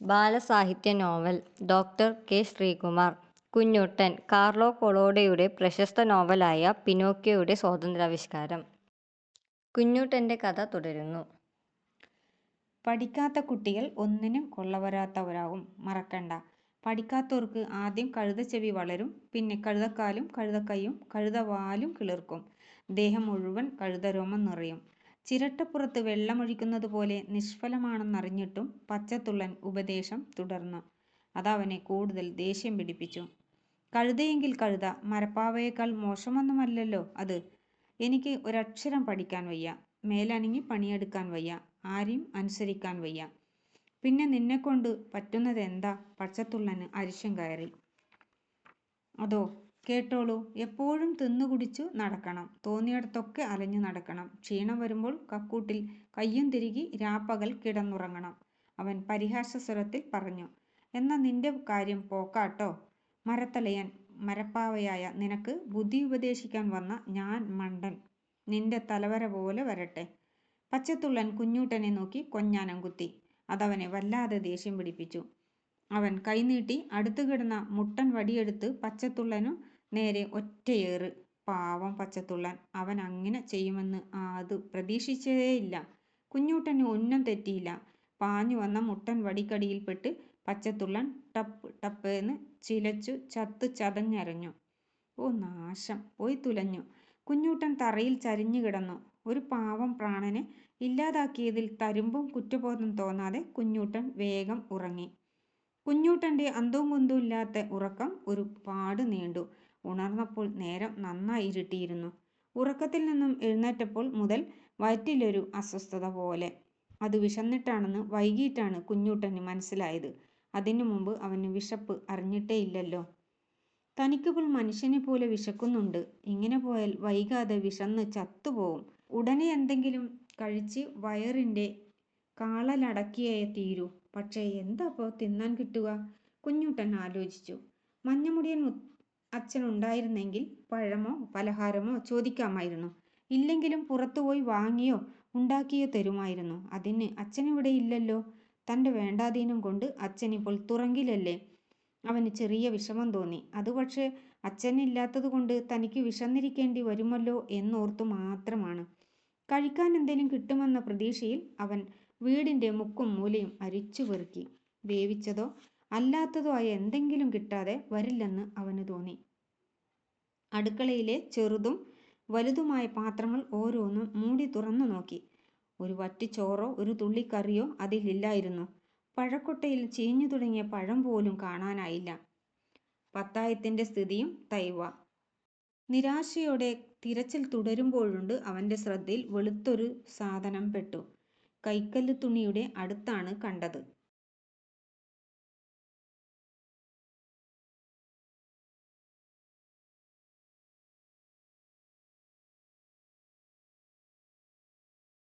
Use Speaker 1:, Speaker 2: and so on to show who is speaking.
Speaker 1: ബാലസാഹിത്യ novel doctor K Sreekumar Kunjuttan Carlo കൊളോഡയുടെ പ്രശസ്ത നോവലായ പിനോക്കിയോയുടെ സ്വാതന്ത്ര്യാവിഷ്കാരം കുഞ്ഞുട്ടന്റെ കഥ തുടരുന്നു.
Speaker 2: പഠിക്കാത്ത കുട്ടികൾ ഒന്നിനും കൊള്ളവരാത്തവരാകും മറക്കണ്ട. പഠിക്കാത്തവർക്ക് ആദ്യം കഴുതച്ചെവി വളരും. പിന്നെ കഴുതക്കാലും കഴുതക്കൈയും കഴുതവാലും കിളിർക്കും. ദേഹം മുഴുവൻ കഴുതരോമം നിറയും. ചിരട്ടപ്പുറത്ത് വെള്ളമൊഴിക്കുന്നതുപോലെ നിഷ്ഫലമാണെന്നറിഞ്ഞിട്ടും പച്ചത്തുള്ളൻ ഉപദേശം തുടർന്നു. അതവനെ കൂടുതൽ ദേഷ്യം പിടിപ്പിച്ചു. കഴുതയെങ്കിൽ കഴുത. മരപ്പാവയേക്കാൾ മോശമൊന്നുമല്ലല്ലോ അത്. എനിക്ക് ഒരക്ഷരം പഠിക്കാൻ വയ്യ. മേലനങ്ങി പണിയെടുക്കാൻ വയ്യ. ആരെയും അനുസരിക്കാൻ വയ്യ. പിന്നെ നിന്നെക്കൊണ്ട് പറ്റുന്നത് എന്താ പച്ചത്തുള്ളന് അരിശം കയറി. അതോ, കേട്ടോളൂ. എപ്പോഴും തിന്നുകുടിച്ചു നടക്കണം. തോന്നിയിടത്തൊക്കെ അലഞ്ഞു നടക്കണം. ക്ഷീണം വരുമ്പോൾ കക്കൂട്ടിൽ കയ്യും തിരികി രാപ്പകൽ കിടന്നുറങ്ങണം. അവൻ പരിഹാസ സ്വരത്തിൽ പറഞ്ഞു. എന്നാ നിന്റെ കാര്യം പോക്കാട്ടോ. മരത്തലയൻ മരപ്പാവയായ നിനക്ക് ബുദ്ധി ഉപദേശിക്കാൻ വന്ന ഞാൻ മണ്ടൻ. നിന്റെ തലവര പോലെ വരട്ടെ. പച്ചത്തുള്ളൻ കുഞ്ഞൂട്ടനെ നോക്കി കൊഞ്ഞാനം കുത്തി. അതവനെ വല്ലാതെ ദേഷ്യം പിടിപ്പിച്ചു. അവൻ കൈനീട്ടി അടുത്തുകിടന്ന മുട്ടൻ വടിയെടുത്ത് പച്ചത്തുള്ളനു നേരെ ഒറ്റയേറ്. പാവം പച്ചത്തുള്ളൻ. അവൻ അങ്ങനെ ചെയ്യുമെന്ന് അത് പ്രതീക്ഷിച്ചതേയില്ല. കുഞ്ഞൂട്ടൻ ഒന്നും തെറ്റിയില്ല. പാഞ്ഞു വന്ന മുട്ടൻ വടിക്കടിയിൽപ്പെട്ട് പച്ചത്തുള്ളൻ ടപ്പ് ടപ്പ് എന്ന് ചിലച്ചു ചത്തു ചതഞ്ഞരഞ്ഞു. ഓ നാശം. പോയി തുലഞ്ഞു. കുഞ്ഞൂട്ടൻ തറയിൽ ചരിഞ്ഞു കിടന്നു. ഒരു പാവം പ്രാണനെ ഇല്ലാതാക്കിയതിൽ തരുമ്പും കുറ്റബോധം തോന്നാതെ കുഞ്ഞൂട്ടൻ വേഗം ഉറങ്ങി. കുഞ്ഞൂട്ടന്റെ അന്തവും കുന്തും ഇല്ലാത്ത ഉറക്കം ഒരു പാട് നീണ്ടു. ഉണർന്നപ്പോൾ നേരം നന്നായി ഇരുട്ടിയിരുന്നു. ഉറക്കത്തിൽ നിന്നും എഴുന്നേറ്റപ്പോൾ മുതൽ വയറ്റിലൊരു അസ്വസ്ഥത പോലെ. അത് വിശന്നിട്ടാണെന്ന് വൈകിട്ടാണ് കുഞ്ഞൂട്ടന് മനസ്സിലായത്. അതിനു മുമ്പ് അവന് വിശപ്പ് അറിഞ്ഞിട്ടേയില്ലല്ലോ. തനിക്കിപ്പോൾ മനുഷ്യനെ പോലെ വിശക്കുന്നുണ്ട്. ഇങ്ങനെ പോയാൽ വൈകാതെ വിശന്ന് ചത്തുപോകും ഉടനെ എന്തെങ്കിലും കഴിച്ച് വയറിന്റെ കാളലടക്കിയേ തീരൂ. പക്ഷേ എന്താപ്പോ തിന്നാൻ കിട്ടുക? കുഞ്ഞൂട്ടൻ ആലോചിച്ചു. മഞ്ഞമുടിയൻ അച്ഛനുണ്ടായിരുന്നെങ്കിൽ പഴമോ പലഹാരമോ ചോദിക്കാമായിരുന്നു. ഇല്ലെങ്കിലും പുറത്തുപോയി വാങ്ങിയോ ഉണ്ടാക്കിയോ തരുമായിരുന്നു. അതിന് അച്ഛനിവിടെയില്ലല്ലോ. തന്റെ വേണ്ടാധീനം കൊണ്ട് അച്ഛൻ ഇപ്പോൾ തുറങ്കിലല്ലേ. അവന് ചെറിയ വിഷമം തോന്നി. അത് പക്ഷേ അച്ഛനില്ലാത്തതുകൊണ്ട് തനിക്ക് വിശന്നിരിക്കേണ്ടി വരുമല്ലോ എന്നോർത്തു മാത്രമാണ്. കഴിക്കാൻ എന്തെങ്കിലും കിട്ടുമെന്ന പ്രതീക്ഷയിൽ അവൻ വീടിന്റെ മുക്കും മൂലയും അരിച്ചു പെറുക്കി വേവിച്ചതോ അല്ലാത്തതോ ആയ എന്തെങ്കിലും കിട്ടാതെ വരില്ലെന്ന് അവന് തോന്നി. അടുക്കളയിലെ ചെറുതും വലുതുമായ പാത്രങ്ങൾ ഓരോന്നും മൂടി തുറന്നു നോക്കി. ഒരു വറ്റിച്ചോറോ ചോറോ ഒരു തുള്ളി കറിയോ അതിലില്ലായിരുന്നു. പഴക്കൊട്ടയിൽ ചീഞ്ഞു തുടങ്ങിയ പഴം പോലും കാണാനായില്ല. പത്തായത്തിന്റെ സ്ഥിതിയും തൈവ. നിരാശയോടെ തിരച്ചിൽ തുടരുമ്പോഴുണ്ട് അവന്റെ ശ്രദ്ധയിൽ വെളുത്തൊരു സാധനം പെട്ടു. കൈക്കല്ലുതുണിയുടെ അടുത്താണ് കണ്ടത്.